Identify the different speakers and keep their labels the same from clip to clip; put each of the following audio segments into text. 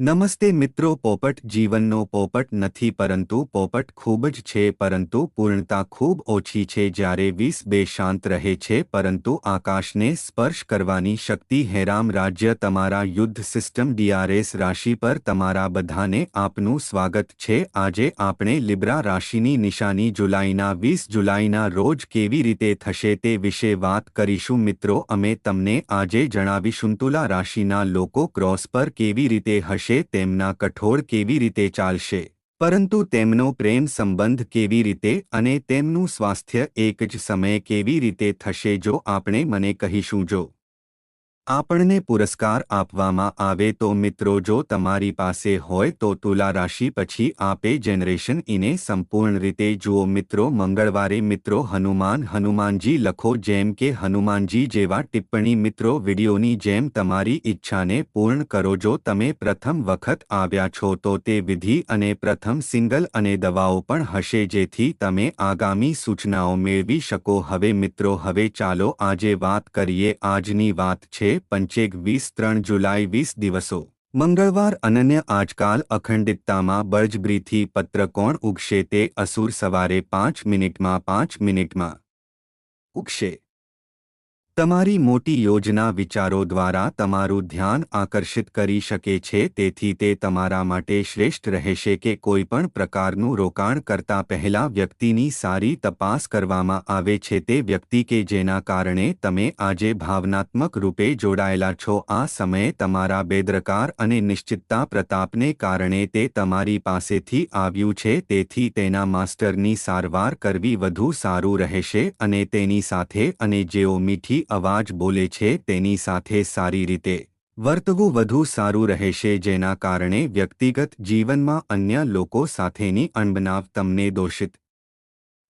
Speaker 1: નમસ્તે મિત્રો, પોપટ જીવનનો પોપટ નથી પરંતુ પોપટ ખૂબ જ છે, પરંતુ પૂર્ણતા ખૂબ ઓછી છે જ્યારે વીસ બે શાંત રહે છે, પરંતુ આકાશને સ્પર્શ કરવાની શક્તિ હેરામ રાજ્ય તમારા યુદ્ધ સિસ્ટમ ડીઆરએસ રાશિ પર તમારા બધાને આપનું સ્વાગત છે. આજે આપણે લિબ્રા રાશિની નિશાની જુલાઈના વીસ જુલાઈના રોજ કેવી રીતે થશે તે વિશે વાત કરીશું. મિત્રો, અમે તમને આજે જણાવીશું તુલા રાશિના લોકો ક્રોસ પર કેવી રીતે હશે હશે તેમના કઠોળ કેવી રીતે ચાલશે? પરંતુ તેમનો પ્રેમ સંબંધ કેવી રીતે અને તેમનું સ્વાસ્થ્ય એક જ સમયે કેવી રીતે થશે, જો આપણે મને કહીશું, જો આપણને પુરસ્કાર આપવામાં આવે તો મિત્રો જો તમારી પાસે હોય તો તુલા રાશિ પછી આપે જનરેશન ઇને સંપૂર્ણ રીતે જુઓ મિત્રો. મંગળવારે મિત્રો હનુમાન, હનુમાનજી લખો જેમ કે હનુમાનજી જેવા ટિપ્પણી મિત્રો. વિડીયોની જેમ તમારી ઈચ્છાને પૂર્ણ કરો. જો તમે પ્રથમ વખત આવ્યા છો તો તે વિધિ અને પ્રથમ સિંગલ અને દવાઓ પણ હશે જેથી તમે આગામી સૂચનાઓ મેળવી શકો. હવે મિત્રો, હવે ચાલો આજે વાત કરીએ. આજની વાત છે પંચેક વીસ ત્રણ જુલાઈ વીસ દિવસો. મંગળવાર અનન્ય આજકાલ અખંડિતતામાં બળજબ્રીથી પત્ર કોણ ઉગશે તે અસુર સવારે પાંચ મિનિટમાં પાંચ મિનિટમાં. ઉગશે. તમારી મોટી યોજના વિચારો દ્વારા તમારું ધ્યાન આકર્ષિત કરી શકે છે, તેથી તે તમારા માટે શ્રેષ્ઠ રહેશે કે કોઈપણ પ્રકારનું રોકાણ કરતા પહેલા વ્યક્તિની સારી તપાસ કરવામાં આવે છે. તે વ્યક્તિ કે જેના કારણે તમે આજે ભાવનાત્મક રૂપે જોડાયેલા છો, આ સમયે તમારા બેદરકાર અને નિશ્ચિતતા પ્રતાપને કારણે તે તમારી પાસેથી આવ્યું છે, તેથી તેના માસ્ટરની સારવાર કરવી વધુ સારું રહેશે અને તેની સાથે અને જેઓ મીઠી અવાજ બોલે છે તેની સાથે સારી રીતે. વર્તવું વધુ સારું રહેશે જેના કારણે વ્યક્તિગત જીવનમાં અન્ય લોકો સાથેની અણબનાવ તમને દોષિત.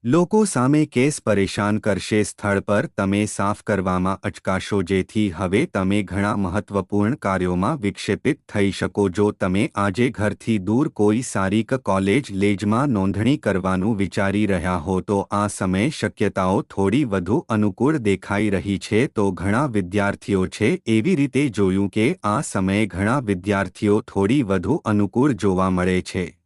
Speaker 1: લોકો સામે કેસ પરેશાન કરશે, સ્થળ પર તમે સાફ કરવામાં અચકાશો જેથી હવે તમે ઘણા મહત્વપૂર્ણ કાર્યોમાં વિક્ષેપિત થઈ શકો. જો તમે આજે ઘરથી દૂર કોઈ સારી કોલેજ લેજમાં નોંધણી કરવાનું વિચારી રહ્યા હો, તો આ સમયે શક્યતાઓ થોડી વધુ અનુકૂળ દેખાઈ રહી છે. તો ઘણા વિદ્યાર્થીઓ છે, એવી રીતે જોયું કે આ સમયે ઘણા વિદ્યાર્થીઓ થોડી વધુ અનુકૂળ જોવા મળે છે.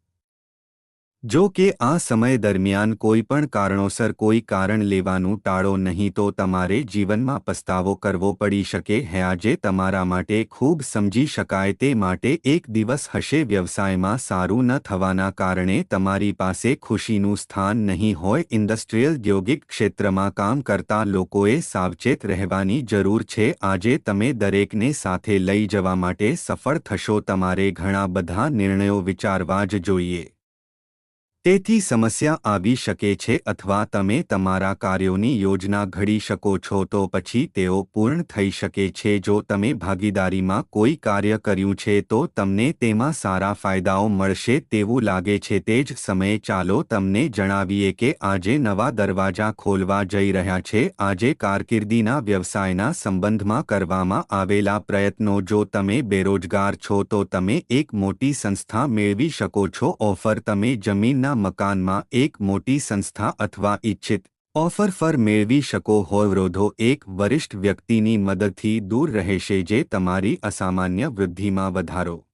Speaker 1: જો કે આ સમય દરમિયાન કોઈ પણ કારણોસર કોઈ કારણ લેવાનું ટાળો નહીં તો તમારે જીવનમાં પસ્તાવો કરવો પડી શકે હે. આજે તમારા માટે ખૂબ સમજી શકાય તે માટે એક દિવસ હશે વ્યવસાયમાં સારું ન થવાના કારણે તમારી પાસે ખુશીનું સ્થાન નહીં હોય. ઇન્ડસ્ટ્રીયલ ઔદ્યોગિક ક્ષેત્રમાં કામ કરતા લોકોએ સાવચેત રહેવાની જરૂર છે. આજે તમે દરેકને સાથે લઈ જવા માટે સફળ થશો. તમારે ઘણા બધા નિર્ણયો વિચારવા જ જોઈએ. તેથી સમસ્યા આવી શકે છે અથવા તમે તમારા કાર્યોની યોજના ઘડી શકો છો તો પછી તેઓ પૂર્ણ થઈ શકે છે. જો તમે ભાગીદારીમાં કોઈ કાર્ય કર્યું છે તો તમને તેમાં સારા ફાયદાઓ મળશે તેવું લાગે છે. તે જ સમયે ચાલો તમને જણાવીએ કે આજે નવા દરવાજા ખોલવા જઈ રહ્યા છે. આજે કારકિર્દીના વ્યવસાયના સંબંધમાં કરવામાં આવેલા પ્રયત્નો, જો તમે બેરોજગાર છો તો તમે એક મોટી સંસ્થા મેળવી શકો છો. ઓફર, તમે જમીનના મકાનમાં એક મોટી સંસ્થા અથવા ઇચ્છિત ઓફર ફર મેળવી શકો હોય? વરોધો એક વરિષ્ઠ વ્યક્તિની મદદથી દૂર રહેશે જે તમારી અસામાન્ય વૃદ્ધિમાં વધારો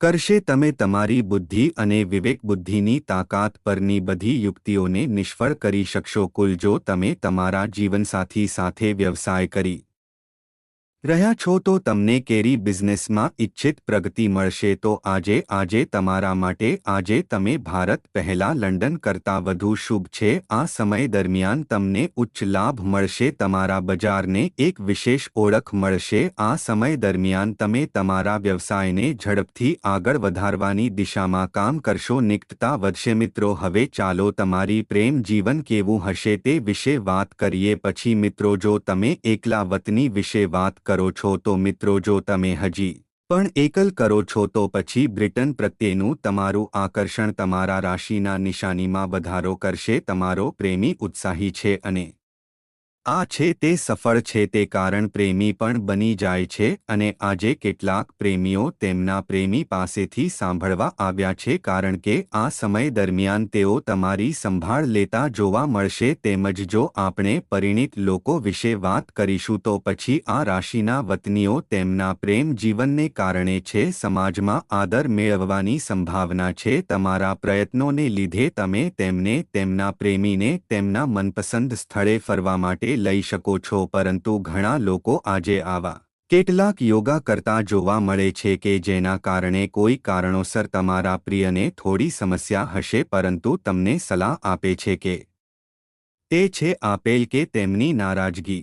Speaker 1: કરશે. તમે તમારી બુદ્ધિ અને વિવેક બુદ્ધિની તાકાત પરની બધી યુક્તિઓને નિષ્ફળ કરી શકશો. કુલ જો તમે તમારા જીવનસાથી સાથે વ્યવસાય કરી રહ્યા છો તો તમને કેરી બિઝનેસમાં ઇચ્છિત પ્રગતિ મળશે તો આજે આજે તમારા માટે, આજે તમે ભારત પહેલાં લંડન કરતાં વધુ શુભ છે. આ સમય દરમિયાન તમને ઉચ્ચ લાભ મળશે, તમારા બજારને એક વિશેષ ઓળખ મળશે. આ સમય દરમિયાન તમે તમારા વ્યવસાયને ઝડપથી આગળ વધારવાની દિશામાં કામ કરશો. નિકટતા વધશે. મિત્રો, હવે ચાલો તમારી પ્રેમ જીવન કેવું હશે તે વિશે વાત કરીએ. પછી મિત્રો, જો તમે એકલા વતની વિશે વાત કરો છો તો મિત્રો જો તમે હજી પણ એકલ કરો છો તો પછી બ્રિટન પ્રત્યેનું તમારું આકર્ષણ તમારા રાશિના નિશાનીમાં વધારો કરશે, તમારો પ્રેમી ઉત્સાહી છે અને આ છે તે સફળ છે તે કારણ પ્રેમી પણ બની જાય છે અને આજે કેટલાક પ્રેમીઓ તેમના પ્રેમી પાસેથી સાંભળવા આવ્યા છે કારણ કે આ સમય દરમિયાન તેઓ તમારી સંભાળ લેતા જોવા મળશે તેમજ જો આપણે પરિણિત લોકો વિશે વાત કરીશું તો પછી આ રાશિના વતનીઓ તેમના પ્રેમ જીવનને કારણે છે સમાજમાં આદર મેળવવાની સંભાવના છે તમારા પ્રયત્નોને લીધે તમે તેમને તેમના પ્રેમીને તેમના મનપસંદ સ્થળે ફરવા લઈ શકો છો, પરંતુ ઘણા લોકો આજે આવા કેટલાક યોગા કરતા જોવા મળે છે કે જેના કારણે કોઈ કારણોસર તમારા પ્રિયને થોડી સમસ્યા હશે, પરંતુ તમને સલાહ આપે છે કે તે છે આપેલ કે તેમની નારાજગી.